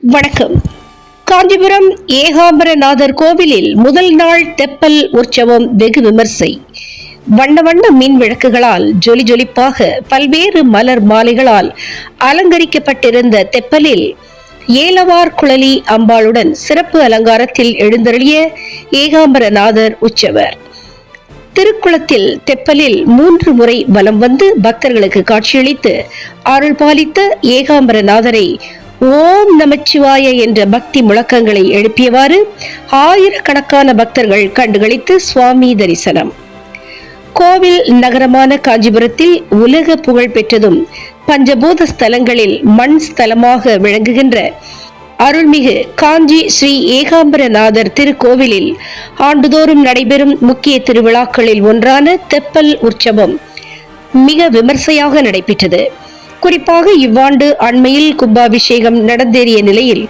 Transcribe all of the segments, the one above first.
வணக்கம். காஞ்சிபுரம் ஏகாம்பரநாதர் கோவிலில் முதல் நாள் தெப்பல் உற்சவம் வெகு விமர்சை. வண்ண வண்ண மின் விளக்குகளால் ஜொலி ஜொலிப்பாக பல்வேறு மலர் மாலைகளால் அலங்கரிக்கப்பட்டிருந்த தெப்பலில் ஏலவார் குழலி அம்பாளுடன் சிறப்பு அலங்காரத்தில் எழுந்தருளிய ஏகாம்பரநாதர் உற்சவர். திருக்குளத்தில் தெப்பலில் மூன்று முறை வலம் வந்து பக்தர்களுக்கு காட்சியளித்து அருள் பாலித்த ஏகாம்பரநாதரை ஓம் நமச்சிவாய என்ற பக்தி முழக்கங்களை எழுப்பியவாறு ஆயிரக்கணக்கான பக்தர்கள் கண்டுகளித்து சுவாமி தரிசனம். கோவில் நகரமான காஞ்சிபுரத்தில் உலக புகழ் பெற்றதும் பஞ்சபூத ஸ்தலங்களில் மண் ஸ்தலமாக விளங்குகின்ற அருள்மிகு காஞ்சி ஸ்ரீ ஏகாம்பரநாதர் திருக்கோவிலில் ஆண்டுதோறும் நடைபெறும் முக்கிய திருவிழாக்களில் ஒன்றான தெப்பல் உற்சவம் மிக விமர்சையாக நடைபெற்றது. குறிப்பாக இவ்வாண்டு அண்மையில் கும்பாபிஷேகம் நடந்தேறிய நிலையில்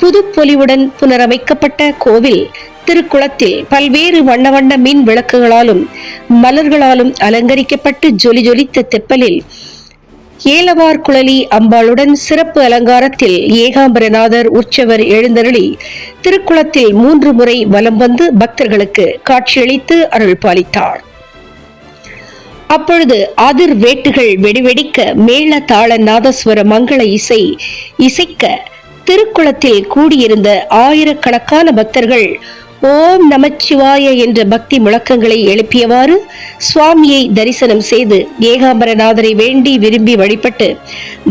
புதுப்பொலிவுடன் புனரமைக்கப்பட்ட கோவில் திருக்குளத்தில் பல்வேறு வண்ண வண்ண மின் விளக்குகளாலும் மலர்களாலும் அலங்கரிக்கப்பட்டு ஜொலி ஜொலித்த தெப்பலில் ஏலவார் குழலி அம்பாளுடன் சிறப்பு அலங்காரத்தில் ஏகாம்பரநாதர் உற்சவர் எழுந்தருளி திருக்குளத்தில் மூன்று முறை வலம் வந்து பக்தர்களுக்கு காட்சியளித்து அருள் பாலித்தார் அப்பொழுது அதிர் வேட்டுகள் வெடிவெடிக்க மேள தாள நாதஸ்வர மங்கள இசை இசைக்க திருக்குளத்தில் கூடியிருந்த ஆயிரக்கணக்கான பக்தர்கள் ஓம் நமச்சிவாய என்ற பக்தி முழக்கங்களை எழுப்பியவாறு சுவாமியை தரிசனம் செய்து ஏகாம்பரநாதரை வேண்டி விரும்பி வழிபட்டு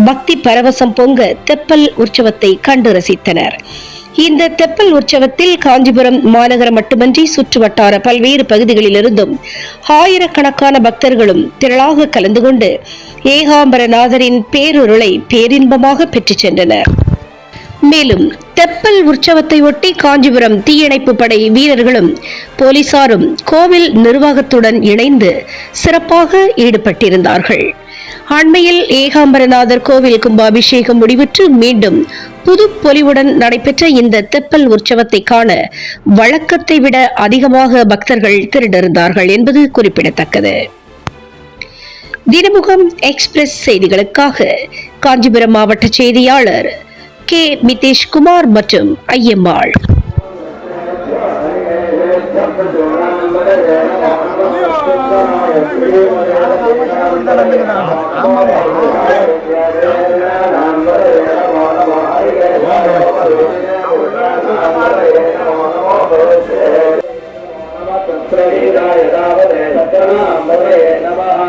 பக்தி பரவசம் பொங்க தெப்பல் உற்சவத்தை கண்டு ரசித்தனர். இந்த தெப்பல் உற்சவத்தில் காஞ்சிபுரம் மாநகரம் மட்டுமன்றி சுற்றுவட்டார பல்வேறு பகுதிகளிலிருந்தும் ஆயிரக்கணக்கான பக்தர்களும் திரளாக கலந்து கொண்டு ஏகாம்பரநாதரின் பேருருளை பேரின்பமாக பெற்றுச் சென்றனர். மேலும் தெப்பல் உற்சவத்தை ஒட்டி காஞ்சிபுரம் தீயணைப்பு படை வீரர்களும் போலீசாரும் கோவில் நிர்வாகத்துடன் இணைந்து சிறப்பாக ஈடுபட்டிருந்தார்கள். அண்மையில் ஏகாம்பரநாதர் கோவில் கும்பாபிஷேகம் முடிவுற்று மீண்டும் புது பொலிவுடன் நடைபெற்ற இந்த தெப்பல் உற்சவத்தை காண வழக்கத்தை விட அதிகமாக பக்தர்கள் திரண்டிருந்தார்கள் என்பது குறிப்பிடத்தக்கது. தினமுகம் எக்ஸ்பிரஸ் செய்திகளுக்காக காஞ்சிபுரம் மாவட்ட செய்தியாளர் கே. மிதேஷ்குமார் மற்றும் ஐயம்மாள். य नमः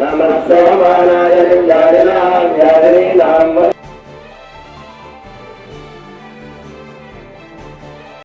नमः समानाय व्याजनां व्याजनीनां